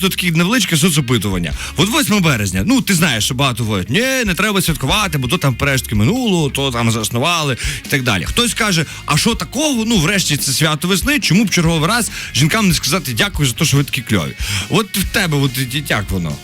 тут таке невеличке соцопитування. От 8 березня. Ну ти знаєш, що багато говорять, ні, не треба святкувати, бо то там прештки минуло, то там заснували і так далі. Хтось каже, а що такого? Ну, врешті це свято весни. Чому б черговий раз жінкам не сказати дякую за те, що ви такі кльові? От в тебе, от як воно?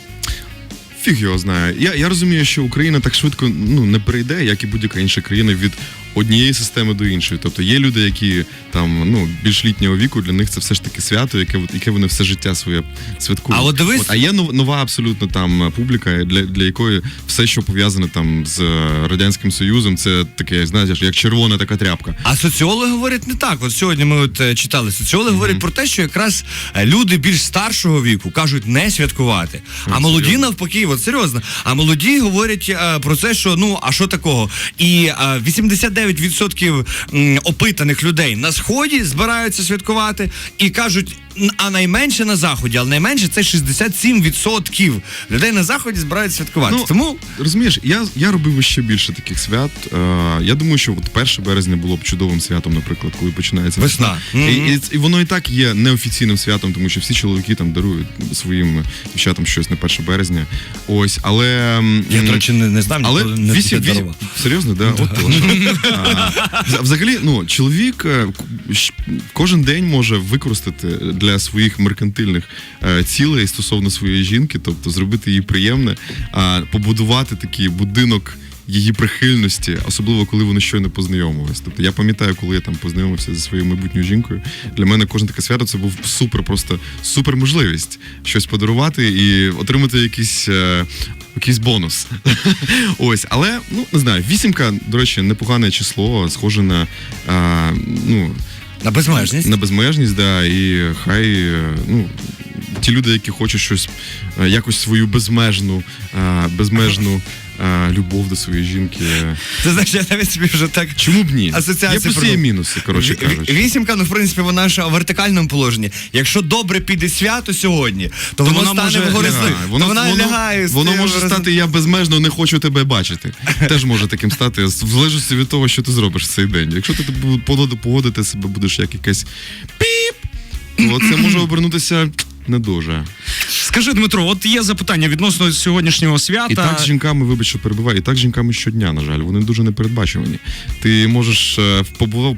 Фіг його знає. Я, я розумію, що Україна так швидко ну не перейде, як і будь-яка інша країна від однієї системи до іншої. Тобто є люди, які там ну більш літнього віку, для них це все ж таки свято, яке яке вони все життя своє святкують. А от дивись- а є нов- нова абсолютно там публіка, для, для якої все, що пов'язане там з е, радянським союзом, це таке, знаєш, як червона така тряпка. А соціологи говорять не так. От сьогодні ми от е, читали. Соціологи говорять про те, що якраз е, люди більш старшого віку кажуть не святкувати. А молоді навпаки, от серйозно. А молоді говорять е, про це, що ну а що такого? І е, 89% м, опитаних людей на сході збираються святкувати і кажуть. «Н- А найменше на заході, але найменше це 67% людей на заході збираються святкувати. Ну, Тому Розумієш, я, я робив би ще більше таких свят. Е, я думаю, що от 1 березня було б чудовим святом, наприклад, коли починається Весна. І, Мгм. і, і воно і так є неофіційним святом, тому що всі чоловіки там дарують своїм дівчатам щось на 1 березня. Ось, але я, до речі, не, не знав, але не вісім, таке вісім, дарував. серйозно, да? От то. А, Взагалі, ну, чоловік е, кожен день може використати для своїх меркантильних е, цілей стосовно своєї жінки, тобто зробити їй приємне, побудувати такий будинок. Її прихильності, особливо коли вони щойно познайомились. Тобто я пам'ятаю, коли я там познайомився зі своєю майбутньою жінкою. Для мене кожне таке свято це був супер, просто супер можливість щось подарувати і отримати якийсь, е, якийсь бонус. Ось, але ну не знаю, вісімка, до речі, непогане число, схоже на а, ну, На безмежність. на безмежність, да, і хай е, ну. Ті люди, які хочуть щось е, якось свою безмежну, е, безмежну любов до своєї жінки. е, Ти знаєш, я навіть собі вже так. Чому б ні? Асоціації Є плюси, є мінуси, коротше кажучи. Вісімка, ну в принципі, вона ж у вертикальному положенні. Якщо добре піде свято сьогодні, то, воно вона стане може вгори лягає. сни. Воно, то вона воно, лягає. воно може вгори стати я безмежно не хочу тебе бачити. Теж може таким стати, в залежності від того, що ти зробиш в цей день. Якщо ти поводи- себе будеш як якесь піп, то це може обернутися не дуже. Скажи, Дмитро, от є запитання відносно сьогоднішнього свята. І так з жінками, вибач, що перебуваю, і так з жінками щодня, на жаль, вони дуже непередбачувані. Ти можеш е, побу-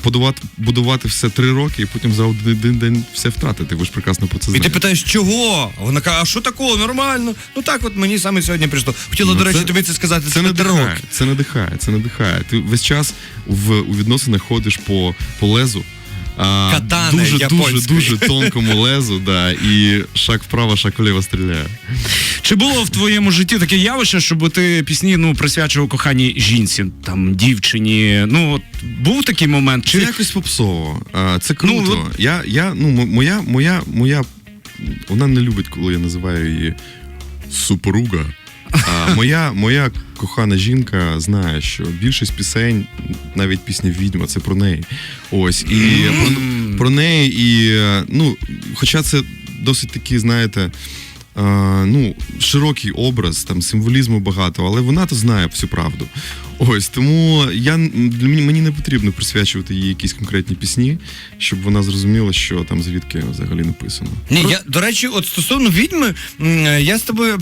будувати, все три роки, і потім за один день все втратити. Ви ж прекрасно про це І ти питаєш, чого? Вона каже, а що такого? Нормально. Ну так от мені саме сьогодні прийшло. Хотіла, Ну, до речі, це- тобі це сказати. Це три надихає, роки. це надихає, це надихає. Ти весь час в у відносинах ходиш по, по лезу. А, Катани дуже, дуже, японської. дуже тонкому лезу, да, і шаг вправо, шаг вліво стріляє. Чи було в твоєму житті таке явище, щоб ти пісні ну присвячував коханій жінці, там дівчині? Ну от був такий момент? Це якось попсово. А, це круто. Ну, я, я, ну, моя, моя, моя, вона не любить, коли я називаю її супруга. А, моя, моя кохана жінка знає, що більшість пісень, навіть пісня Відьма, це про неї. Ось. І про, про неї, і ну, хоча це досить такий, знаєте. ну, широкий образ, там символізму багато, але вона то знає всю правду. Ось тому я для мені, мені не потрібно присвячувати їй якісь конкретні пісні, щоб вона зрозуміла, що там звідки взагалі написано. Ні, я до речі, от стосовно відьми, я з тобою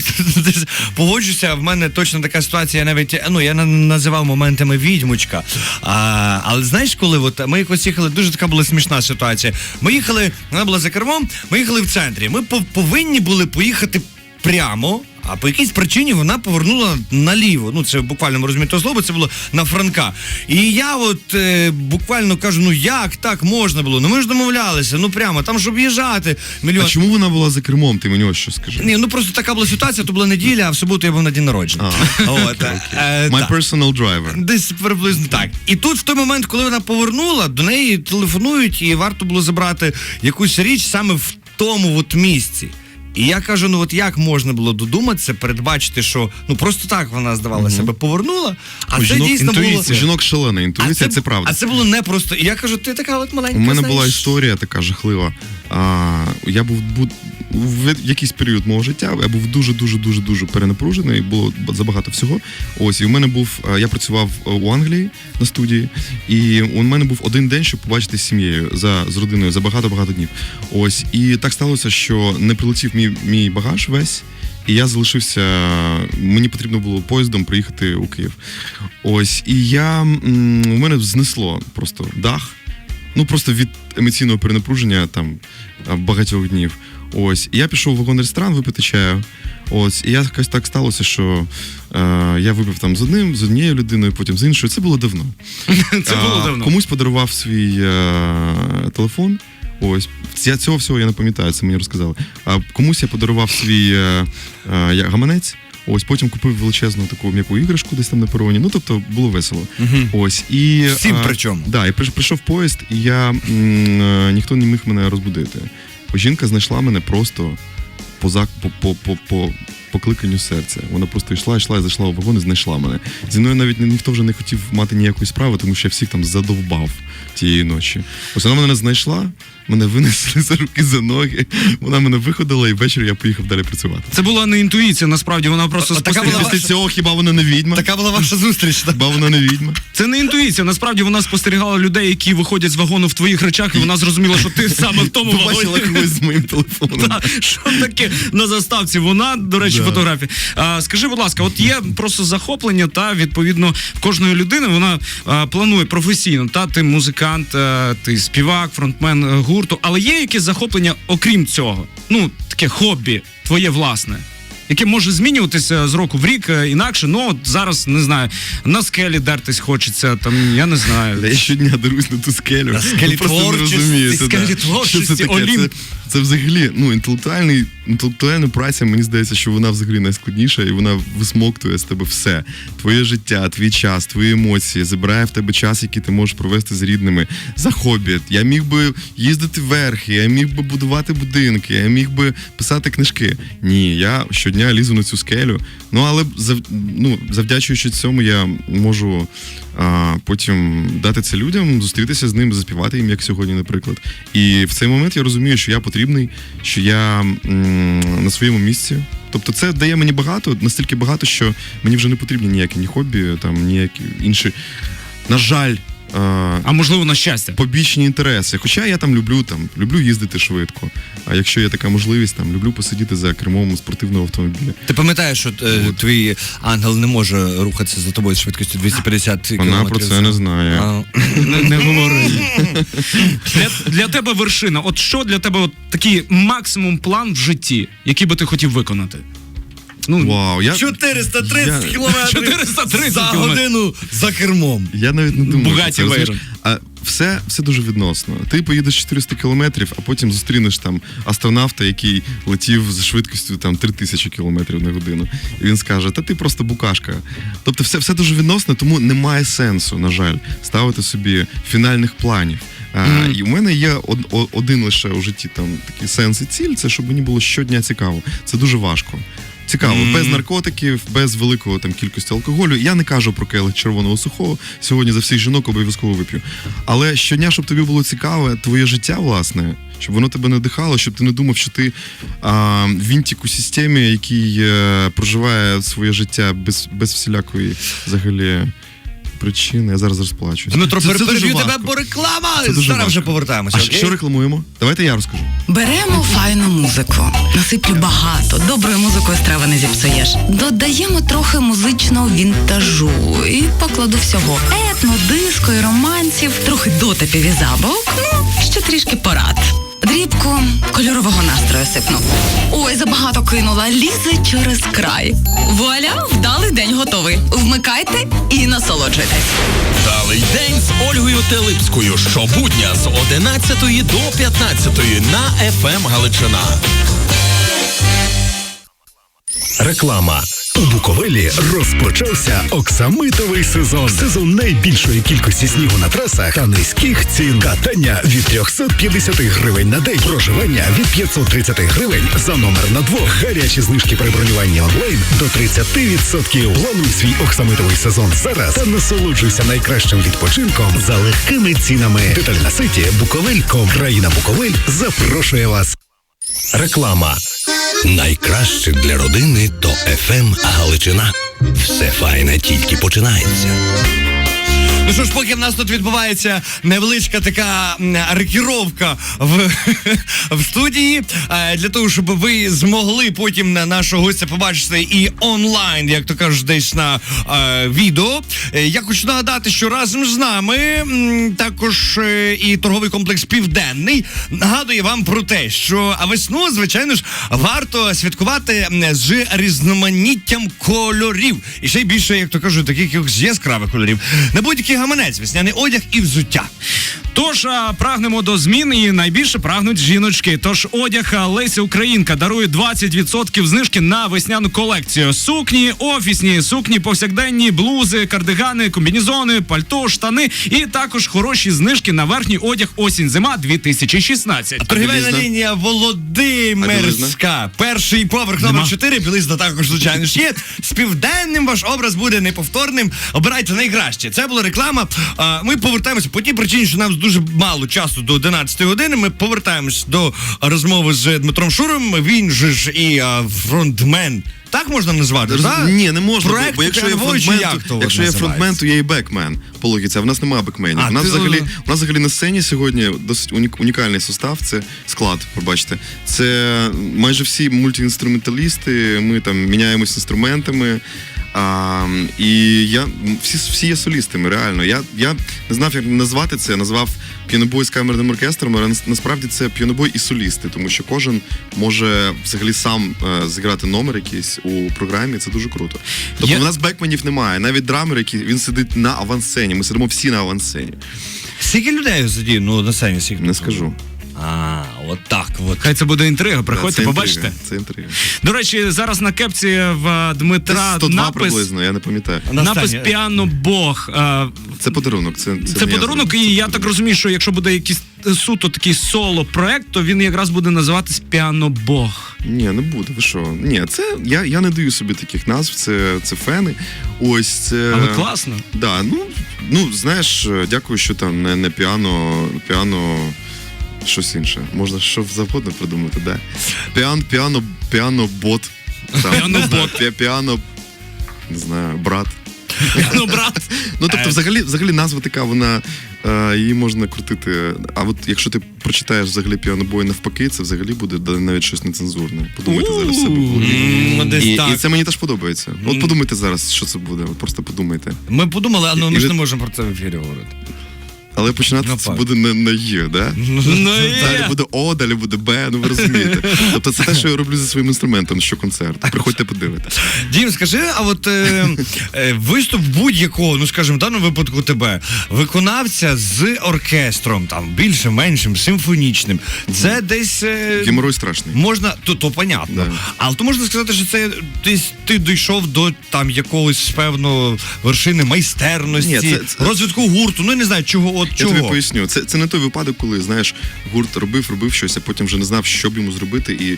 погоджуся. В мене точно така ситуація. Я навіть ну я називав моментами відьмочка. А, але знаєш, коли от ми якось їхали, дуже така була смішна ситуація. Ми їхали, вона була за кермом. Ми їхали в центрі. Ми повинні були поїхати прямо. А по якійсь причині вона повернула наліво. Ну це в буквальному розумі того слова, це було на Франка. І я от е, буквально кажу: ну як так можна було? Ну ми ж домовлялися, ну прямо там ж об'їжджати. Мільйон. А чому вона була за кермом? Ти мені ось що скажи. Ні, ну просто така була ситуація, то була неділя, а в суботу я був на день народження. От, е, е, My personal driver. Десь приблизно так. І тут, в той момент, коли вона повернула, до неї телефонують, і варто було забрати якусь річ саме в тому от місці. І я кажу: ну от як можна було додуматися, передбачити, що ну просто так вона здавалася себе, повернула, а У це жінок, дійсно інтуїція, було. жінок шалена інтуїція, це, правда. А це було не просто. І я кажу, ти така от маленька. У мене знаєш, була історія така жахлива. А, я був бу- в якийсь період мого життя, я був дуже дуже дуже дуже перенапружений, було забагато всього. Ось і у мене був. е, Я працював е, у Англії на студії, і у мене був один день, щоб побачити з сім'єю за з родиною за багато багато днів. Ось і так сталося, що не прилетів мій мій, мій багаж весь. І я залишився. Мені потрібно було поїздом приїхати у Київ. Ось, і я у мене знесло просто дах. Ну просто від емоційного перенапруження там багатьох днів. Ось, і я пішов в вагон-ресторан випити чаю. Ось, і я якось так сталося, що е, я випив там з одним, з однією людиною, потім з іншою. Це було давно. Це було давно. Комусь подарував свій е, телефон. Ось я цього всього я не пам'ятаю, це мені розказали. А комусь я подарував свій е, е, гаманець. Ось потім купив величезну таку м'яку іграшку десь там на пероні. Ну тобто було весело. Ось і Всім а, причому. Да, і прийшов поїзд, і я м, е, ніхто не міг мене розбудити. Жінка знайшла мене просто по зак по, по, по, по покликанню серця. Вона просто йшла, йшла і зайшла у вагон і знайшла мене. Зі мною навіть ні- ніхто вже не хотів мати ніякої справи, тому що я всіх там задовбав тієї ночі. Ось вона мене знайшла, мене винесли за руки за ноги. Вона мене виходила, і ввечері я поїхав далі працювати. Це була не інтуїція, насправді вона просто спостерігала. Після цього хіба вона не відьма? Така була ваша зустріч. так? Хіба вона не відьма? Це не інтуїція. Насправді вона спостерігала людей, які виходять з вагону в твоїх речах, і вона зрозуміла, що ти саме в тому Побачила вагоні. когось з моїм телефоном. Що таке на заставці? Вона, до речі, Да. фотографія. А, скажи, будь ласка, от є просто захоплення, та відповідно кожної людини вона а, планує професійно. Та ти музикант, а, ти співак, фронтмен е, гурту. Але є якісь захоплення, окрім цього? Ну, таке хобі, твоє власне. Яке може змінюватися з року в рік е, інакше, ну от зараз не знаю, на скелі дертись хочеться, там я не знаю. Я щодня дерусь на ту скелю. На скелі творчості, розумієте, скелі творчості, Що це? Олімп. Це, це взагалі ну, інтелектуальний, інтелектуальна праця, мені здається, що вона взагалі найскладніша, і вона висмоктує з тебе все. Твоє життя, твій час, твої емоції, забирає в тебе час, який ти можеш провести з рідними. За хобі. Я міг би їздити верхи, я міг би будувати будинки, я міг би писати книжки. Ні, я щодня лізу на цю скелю. Ну але зав, ну, завдячуючи цьому, я можу а, потім дати це людям, зустрітися з ними, заспівати їм, як сьогодні, наприклад. І в цей момент я розумію, що я потрібний, що я м, на своєму місці. Тобто це дає мені багато, настільки багато, що мені вже не потрібні ніякі ні хобі, там ніякі інші. На жаль, а, А можливо, на щастя. побічні інтереси. Хоча я там люблю там люблю їздити швидко. А якщо є така можливість, там люблю посидіти за кермом спортивного автомобіля. Ти пам'ятаєш, що е, твій ангел не може рухатися за тобою з швидкістю 250 км. Вона про це не знає. Не, не говори. Для, для тебе вершина. От що для тебе от такий максимум план в житті, який би ти хотів виконати? Ну, Вау, я 430 Я- кілометрів 430 за кілометрів. годину за кермом. Я навіть не думав. Бугаті це, розумієш? А все, все дуже відносно. Ти поїдеш 400 кілометрів, а потім зустрінеш там астронавта, який летів з швидкістю там 3000 кілометрів на годину. І він скаже: Та ти просто букашка. Тобто, все, все дуже відносно, тому немає сенсу, на жаль, ставити собі фінальних планів. А, І у мене є од, о- один лише у житті там такий сенс і ціль, це щоб мені було щодня цікаво. Це дуже важко. Цікаво, без наркотиків, без великого там кількості алкоголю. Я не кажу про келих червоного сухого. Сьогодні за всіх жінок обов'язково вип'ю. Але щодня, щоб тобі було цікаве, твоє життя, власне, щоб воно тебе надихало, щоб ти не думав, що ти а, вінтик у системі, який е, проживає своє життя без, без всілякої взагалі причини. Я зараз розплачусь. Дмитро, Це- це переб'ю тебе, бо реклама. Це дуже Зараз вже повертаємося. А окей? що рекламуємо? Давайте я розкажу. Беремо файну музику, насиплю багато, доброю музикою страви не зіпсуєш. Додаємо трохи музичного вінтажу і покладу всього. Етно, диско і романсів, трохи дотипів і забавок, ну, ще трішки порад. Дрібку кольорового настрою сипну. Ой, забагато кинула, лізе через край. Вуаля, вдалий день готовий. Вмикайте і насолоджуйтесь. Вдалий день з Ольгою Телипською щобудня з 11 до 15 на ФМ Галичина. Реклама. У Буковелі розпочався оксамитовий сезон. Сезон найбільшої кількості снігу на трасах та низьких цін. Катання від 350 гривень на день. Проживання від 530 гривень за номер на двох. Гарячі знижки при бронюванні онлайн до 30%. Плануй свій оксамитовий сезон зараз та насолоджуйся найкращим відпочинком за легкими цінами. Деталь на сайті Буковель.ком. Країна Буковель запрошує вас. Реклама. Найкраще для родини то ФМ Галичина. Все файне тільки починається. Ну що ж, поки в нас тут відбувається невеличка така рекіровка в, в студії, е, для того, щоб ви змогли потім на нашого гостя побачити і онлайн, як то кажуть, десь на е, відео. Е, Я хочу нагадати, що разом з нами також е, і торговий комплекс Південний нагадує вам про те, що весну, звичайно ж, варто святкувати з різноманіттям кольорів. І ще й більше, як то кажуть, таких яскравих кольорів. На будь-який гаманець, весняний одяг і взуття. Тож а, прагнемо до змін і найбільше прагнуть жіночки. Тож одяг Леся Українка дарує 20% знижки на весняну колекцію. Сукні, офісні, сукні повсякденні, блузи, кардигани, комбінезони, пальто, штани і також хороші знижки на верхній одяг осінь зима 2016. Торгівельна білизна? лінія Володимирська. Перший поверх номер 4, білизна також, звичайно ж є. З південним ваш образ буде неповторним. Обирайте найкраще. Це була реклама. А, Ми повертаємося по тій причині, що нам дуже мало часу до 11 години. Ми повертаємось до розмови з Дмитром Шуром. Він же ж і а, фронтмен. Так можна назвати? так? Ні, не можна, Проект бо якщо «Конвой» фронтмен, як то, якщо є фронтмен, то є і бекмен по логіці, а в нас немає бекменів. А, у нас ти- взагалі у нас взагалі на сцені сьогодні досить унік- унікальний состав. Це склад. Пробачте, це майже всі мультиінструменталісти. Ми там міняємось інструментами. А, і я всі, всі є солістами, реально. Я, я не знав, як назвати це. Я Назвав піанобой з камерним оркестром, але насправді це піанобой і солісти, тому що кожен може взагалі сам е, зіграти номер якийсь у програмі. Це дуже круто. Тобто Я- у нас бекменів немає. Навіть драмер, який він сидить на авансцені. Ми сидимо всі на авансцені. Скільки людей задіяно ну, на сцені? Скільки? Не скажу. А, от так от. Хай це буде інтрига. Приходьте, Це інтрига, побачите. Це інтрига. До речі, зараз на кепці в Дмитра 102 напис, приблизно, я не пам'ятаю. Напис піано Бог. Е, Це подарунок. Це, це, Це не я подарунок, зробив. і я так розумію, що якщо буде якийсь е, суто такий соло проект, то він якраз буде називатись Піано Бог. Ні, не буде. Ви що? Ні, це я, я не даю собі таких назв. Це, це фени. Ось це. Але класно. Да, ну, ну знаєш, дякую, що там не, не піано, піано. Щось інше. Можна що завгодно придумати, да? Піан, піано, піано бот. Там, Піано-бот. Піано, не знаю, брат. Піано брат. Ну тобто, взагалі, взагалі назва така, вона е, її можна крутити. А от якщо ти прочитаєш взагалі піанобой навпаки, це взагалі буде навіть щось нецензурне. Подумайте зараз себе. ну, І, і це мені теж подобається. От подумайте зараз, що це буде. От просто подумайте. Ми подумали, але ми ж не можемо про це в ефірі говорити. Але починати Ну, це буде не на Є, да? Ну, Далі буде О, далі буде Б, ну ви розумієте. Тобто це те, що я роблю зі своїм інструментом щоконцерту. Приходьте подивитися. Дім, скажи, а от е, е, виступ будь-якого, ну скажімо, в даному випадку тебе, виконавця з оркестром, там більше, меншим, симфонічним, це десь. Е, Геморой страшний. Можна, то, то понятно. Да. Але то можна сказати, що це десь ти дійшов до там якогось певно вершини майстерності, Ні, це- це- розвитку гурту. Ну я не знаю, чого от Я чого. тобі поясню. Це, це не той випадок, коли знаєш, гурт робив, робив щось, а потім вже не знав, що б йому зробити, і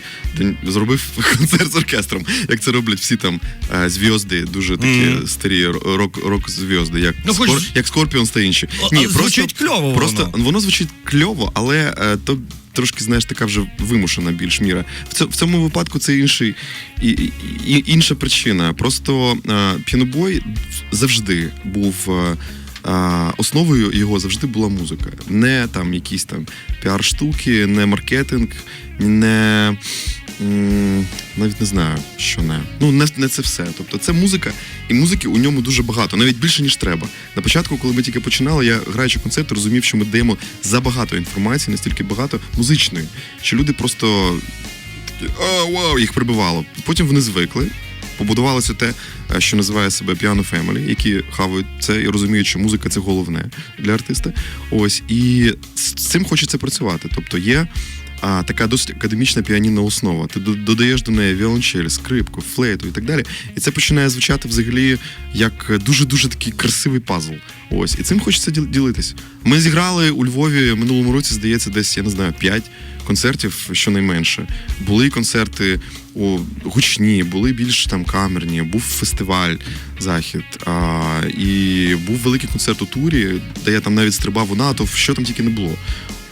зробив концерт з оркестром. Як це роблять всі там е, зв'язди, дуже такі Мгм. старі рок, рок зв'язди, як, Ну, хоч- Скор, як Скорпіонс та інші. О, але звучить кльово воно. Просто воно звучить кльово, але е, то. Трошки, знаєш, така вже вимушена більш міра. В цьому, випадку це інший, і, і, і, інша причина. Просто е, піанобой завжди був основою його завжди була музика. Не там якісь там піар-штуки, не маркетинг, не навіть не знаю, що не. Ну, не, не це все. Тобто це музика, і музики у ньому дуже багато, навіть більше, ніж треба. На початку, коли ми тільки починали, я граючи концерт, розумів, що ми даємо забагато інформації, настільки багато музичної, що люди просто а, вау, їх прибивало. Потім вони звикли. Побудувалося те, е, що називає себе Piano Family, які хавають це і розуміють, що музика це головне для артиста. Ось і з цим хочеться працювати. Тобто є а, така досить академічна піанінна основа. Ти додаєш до неї віолончель, скрипку, флейту і так далі. І це починає звучати взагалі як дуже дуже такий красивий пазл. Ось і цим хочеться діл- ділитись. Ми зіграли у Львові минулому році, здається, десь я не знаю, п'ять концертів щонайменше. Були концерти о, гучні, були більш там камерні, був фестиваль захід. А, і був великий концерт у турі, де я там навіть стрибав у НАТО, що там тільки не було.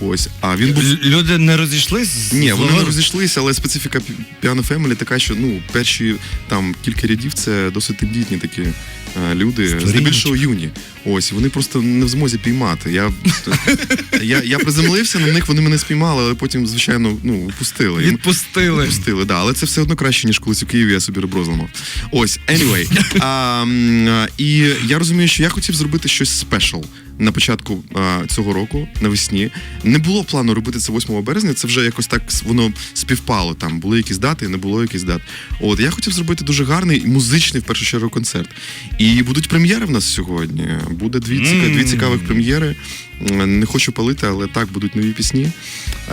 Ось, а він був. Люди не розійшлись? Ні, вони не розійшлися, але специфіка Piano Family така, що ну перші там кілька рядів це досить тендітні такі е, люди, здебільшого юні. Ось вони просто не в змозі піймати. Я, я, я приземлився на них, вони мене спіймали, але потім, звичайно, ну, пустили. Відпустили. Пустили, да, але це все одно краще, ніж колись у Києві я собі ребро зламав. Ось, anyway. А, а, і я розумію, що я хотів зробити щось спешл на початку а, цього року, навесні. Не було плану робити це 8 березня, це вже якось так воно співпало. Там були якісь дати, не було якісь дат. От я хотів зробити дуже гарний музичний, в першу чергу, концерт. І будуть прем'єри в нас сьогодні. Буде дві, ціка- дві цікавих прем'єри. Не хочу палити, але так будуть нові пісні,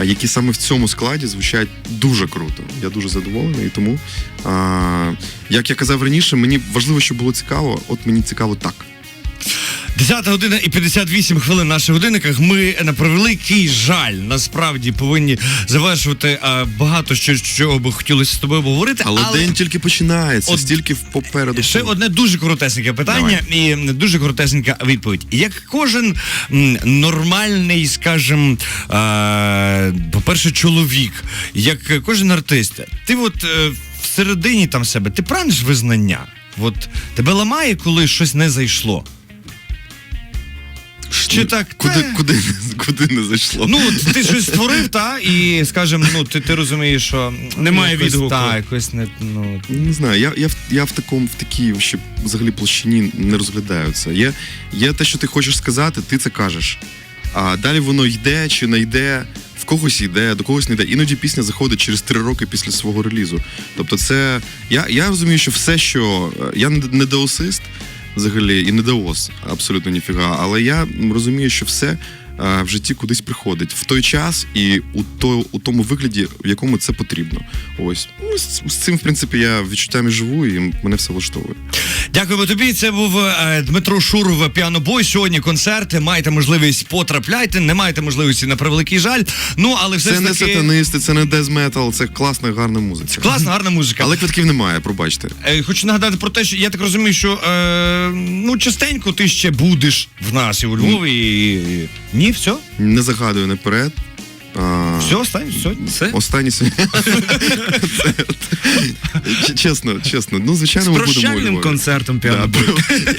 які саме в цьому складі звучать дуже круто. Я дуже задоволений. І тому, а, як я казав раніше, мені важливо, щоб було цікаво. От мені цікаво так. 10 година і 58 хвилин на наших годинниках. Ми на превеликий жаль насправді повинні завершувати а, багато що, чого би хотілося з тобою обговорити. Але, день тільки починається, От- стільки попереду. Ще одне дуже коротесеньке питання і дуже коротесенька відповідь. Як кожен нормальний, скажімо, е, по-перше, чоловік, як кожен артист, ти от е, всередині там себе, ти прагнеш визнання? От тебе ламає, коли щось не зайшло. Чи так? Куди, «Та, куди, куди не зайшло? Ну, ти щось створив, та, і, скажімо, ну, ти, ти розумієш, що Немає якось, відгуку. Та, якось не, ну, Не знаю, я, я, в- я в такому в такій ще взагалі площині не розглядаю це. Є, є те, що ти хочеш сказати, ти це кажеш. А далі воно йде чи не йде, в когось йде, до когось не йде. Іноді пісня заходить через три роки після свого релізу. Тобто, це я, я розумію, що все, що е, я не не деосист взагалі і не даос абсолютно ніфіга. Але я розумію, що все. е, В житті кудись приходить в той час і у то, у тому вигляді, в якому це потрібно. Ось ну, з, з цим, в принципі, я відчуттями живу, і мене все влаштовує. Дякуємо тобі. Це був е, Дмитро Шуров, піанобой. Сьогодні концерти. Маєте можливість потрапляйте, не маєте можливості на превеликий жаль. Ну але все Це ж не таки сатанисти, це не дезметал, це класна, гарна музика. Це класна, гарна музика. Але квитків немає, пробачте. Е, Хочу нагадати про те, що я так розумію, що е, ну частенько ти ще будеш в нас і у Львові. І... Ні, все, Не загадую наперед. А, все, останнє сьогодні. Все? Останні сьогодні. Чесно, чесно. Ну, звичайно, ми будемо у прощальним Львові. концертом Да, піано.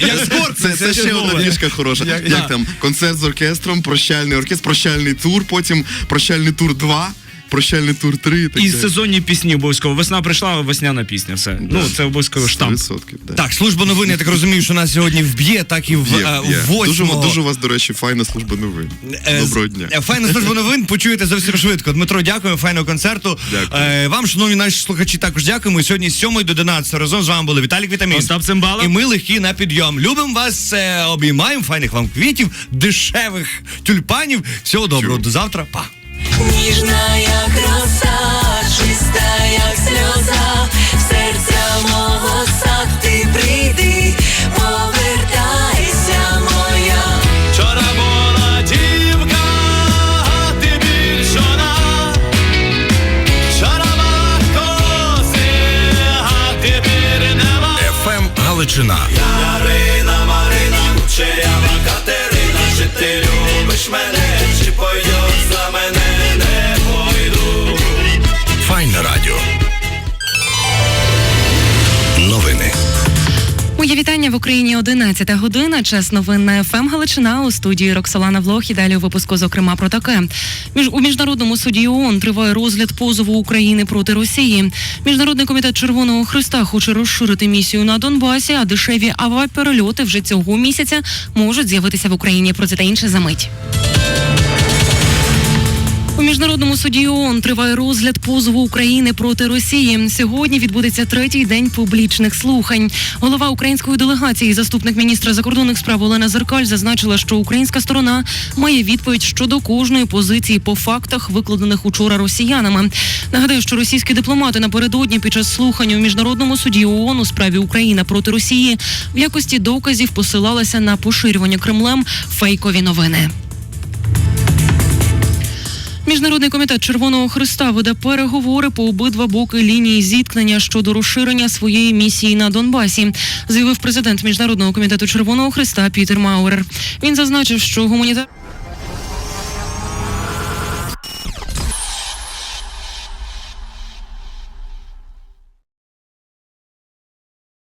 Як спорт, Це, це ще одна фішка хороша. Як- Як, да. там концерт з оркестром, прощальний оркестр, прощальний тур, потім прощальний тур 2, прощальний тур 3. І сезонні пісні обов'язково. Весна прийшла, весняна пісня. Все. Ну, це обов'язково штамп. Да. Так, служба новин, я так розумію, що нас сьогодні вб'є, так і в, е, є. в Дуже, дуже у вас, до речі, файна служба новин. Е, Доброго дня. е, Файна служба новин. Почуєте зовсім швидко. Дмитро, дякуємо, файного концерту. Дякую. Вам, шановні наші слухачі, також дякуємо. І Сьогодні з 7 до 11 разом з вами були Віталік Вітамін. Остап Цимбалов. І ми легкі на підйом. Любимо вас, обіймаємо, файних вам квітів, дешевих тюльпанів. Всього доброго. До завтра. Па. Ніжна як роса, чиста як сльоза, в серця мого сад ти прийди, повертайся моя. Вчора була дівка, а ти більш вона. Вчора коси, а тепер нема. ФМ Галичина. Марина, Марина, Кучерява Катерина, чи ти любиш мене, Моє вітання в Україні 11 година. Час новин на ФМ Галичина у студії Роксолана Влох. І далі у випуску, зокрема, про таке. Між у міжнародному суді ООН триває розгляд позову України проти Росії. Міжнародний комітет Червоного Христа хоче розширити місію на Донбасі, а дешеві авіаперельоти вже цього місяця можуть з'явитися в Україні. Про це та інше за мить. Міжнародному суді ООН триває розгляд позову України проти Росії. Сьогодні відбудеться третій день публічних слухань. Голова української делегації, заступник міністра закордонних справ Олена Зеркаль, зазначила, що українська сторона має відповідь щодо кожної позиції по фактах, викладених учора росіянами. Нагадаю, що російські дипломати напередодні під час слухань у міжнародному суді ООН у справі Україна проти Росії в якості доказів посилалися на поширювання Кремлем фейкові новини. Міжнародний комітет Червоного Христа веде переговори по обидва боки лінії зіткнення щодо розширення своєї місії на Донбасі, заявив президент міжнародного комітету Червоного Христа Пітер Маурер. Він зазначив, що гуманітар.